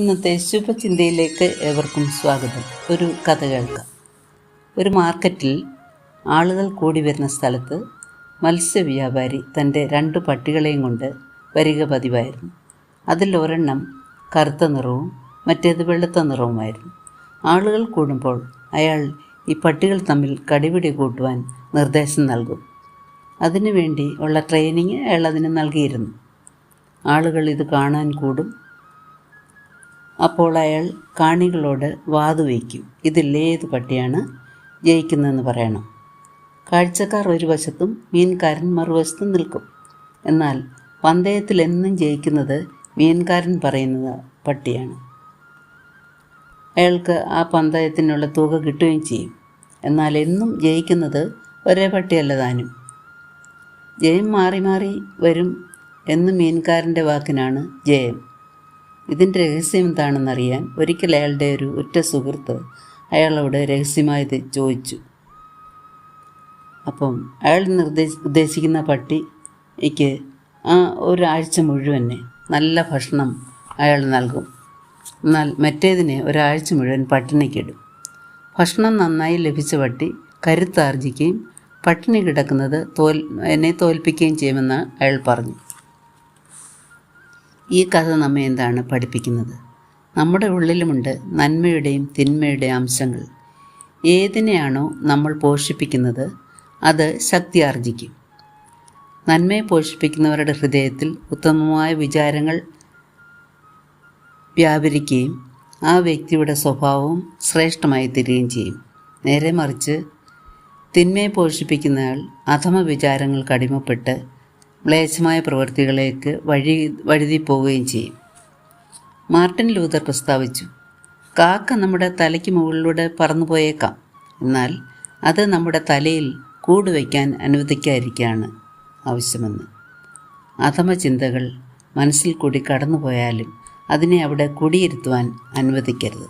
ഇന്നത്തെ ശുഭചിന്തയിലേക്ക് ഏവർക്കും സ്വാഗതം. ഒരു കഥ കേൾക്കാം. ഒരു മാർക്കറ്റിൽ ആളുകൾ കൂടി വരുന്ന സ്ഥലത്ത് മത്സ്യവ്യാപാരി തന്റെ രണ്ട് പട്ടികളെയും കൊണ്ട് വരിക പതിവായിരുന്നു. അതിൽ ഒരെണ്ണം കറുത്ത നിറവും മറ്റേത് വെളുത്ത നിറവുമായിരുന്നു. ആളുകൾ കൂടുമ്പോൾ അയാൾ ഈ പട്ടികൾ തമ്മിൽ കടിപിടി കൂട്ടുവാൻ നിർദ്ദേശം നൽകും. അതിനു വേണ്ടി ഉള്ള ട്രെയിനിങ് അയാൾ അതിന് നൽകിയിരുന്നു. ആളുകൾ ഇത് കാണാൻ കൂടും. അപ്പോൾ അയാൾ കാണികളോട് വാതുവയ്ക്കും ഇതില്ലേത് പട്ടിയാണ് ജയിക്കുന്നതെന്ന് പറയണം. കാഴ്ചക്കാർ ഒരു വശത്തും മീൻകാരൻ മറുവശത്തും നിൽക്കും. എന്നാൽ പന്തയത്തിൽ എന്നും ജയിക്കുന്നത് മീൻകാരൻ പറയുന്നത് പട്ടിയാണ്. അയാൾക്ക് ആ പന്തയത്തിനുള്ള തുക കിട്ടുകയും ചെയ്യും. എന്നാൽ എന്നും ജയിക്കുന്നത് ഒരേ പട്ടിയല്ല താനും. ജയം മാറി മാറി വരും എന്ന് മീൻകാരന്റെ വാക്കിനാണ് ജയം. ഇതിന്റെ രഹസ്യം എന്താണെന്നറിയാൻ ഒരിക്കൽ അയാളുടെ ഒരു ഉറ്റ സുഹൃത്ത് അയാളോട് രഹസ്യമായത് ചോദിച്ചു. അപ്പം അയാൾ നിർദ്ദേശ ഉദ്ദേശിക്കുന്ന പട്ടിക്ക് ആ ഒരാഴ്ച മുഴുവൻ നല്ല ഭക്ഷണം അയാൾ നൽകും. എന്നാൽ മറ്റേതിനെ ഒരാഴ്ച മുഴുവൻ പട്ടിണി പട്ടിണിക്കിടും ഭക്ഷണം നന്നായി ലഭിച്ച പട്ടി കരുത്താർജിക്കുകയും പട്ടിണി കിടക്കുന്നത് തോൽ എന്നെ തോൽപ്പിക്കുകയും ചെയ്യുമെന്ന് അയാൾ പറഞ്ഞു. ഈ കഥ നമ്മെ എന്താണ് പഠിപ്പിക്കുന്നത്? നമ്മുടെ ഉള്ളിലുമുണ്ട് നന്മയുടെയും തിന്മയുടെയും അംശങ്ങൾ. ഏതിനെയാണോ നമ്മൾ പോഷിപ്പിക്കുന്നത് അത് ശക്തി ആർജിക്കും നന്മയെ പോഷിപ്പിക്കുന്നവരുടെ ഹൃദയത്തിൽ ഉത്തമമായ വിചാരങ്ങൾ വ്യാപരിക്കുകയും ആ വ്യക്തിയുടെ സ്വഭാവവും ശ്രേഷ്ഠമായി തീരുകയും ചെയ്യും. നേരെ മറിച്ച് തിന്മയെ പോഷിപ്പിക്കുന്നയാൾ അധമ വിചാരങ്ങൾക്ക് അടിമപ്പെട്ട് മ്ലേച്ഛമായ പ്രവൃത്തികളിലേക്ക് വഴി വഴുതി പോവുകയും ചെയ്യും. മാർട്ടിൻ ലൂതർ പ്രസ്താവിച്ചു കാക്ക നമ്മുടെ തലയ്ക്ക് മുകളിലൂടെ പറന്നു പോയേക്കാം എന്നാൽ അത് നമ്മുടെ തലയിൽ കൂട് വയ്ക്കാൻ അനുവദിക്കാതിരിക്കുകയാണ് ആവശ്യമെന്ന്. അധമ ചിന്തകൾ മനസ്സിൽ കൂടി കടന്നു പോയാലും അതിനെ അവിടെ കുടിയിരുത്തുവാൻ അനുവദിക്കരുത്.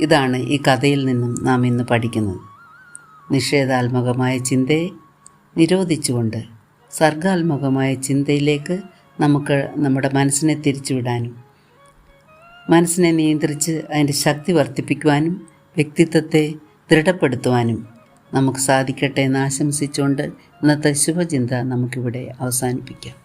ഇതാണ് ഈ കഥയിൽ നിന്നും നാം ഇന്ന് പഠിക്കുന്നത്. നിഷേധാത്മകമായ ചിന്തയെ നിരോധിച്ചുകൊണ്ട് സർഗാത്മകമായ ചിന്തയിലേക്ക് നമുക്ക് നമ്മുടെ മനസ്സിനെ തിരിച്ചുവിടാനും മനസ്സിനെ നിയന്ത്രിച്ച് അതിന്റെ ശക്തി വർദ്ധിപ്പിക്കുവാനും വ്യക്തിത്വത്തെ ദൃഢപ്പെടുത്തുവാനും നമുക്ക് സാധിക്കട്ടെ എന്ന് ആശംസിച്ചുകൊണ്ട് ഇന്നത്തെ ശുഭചിന്ത നമുക്കിവിടെ അവസാനിപ്പിക്കാം.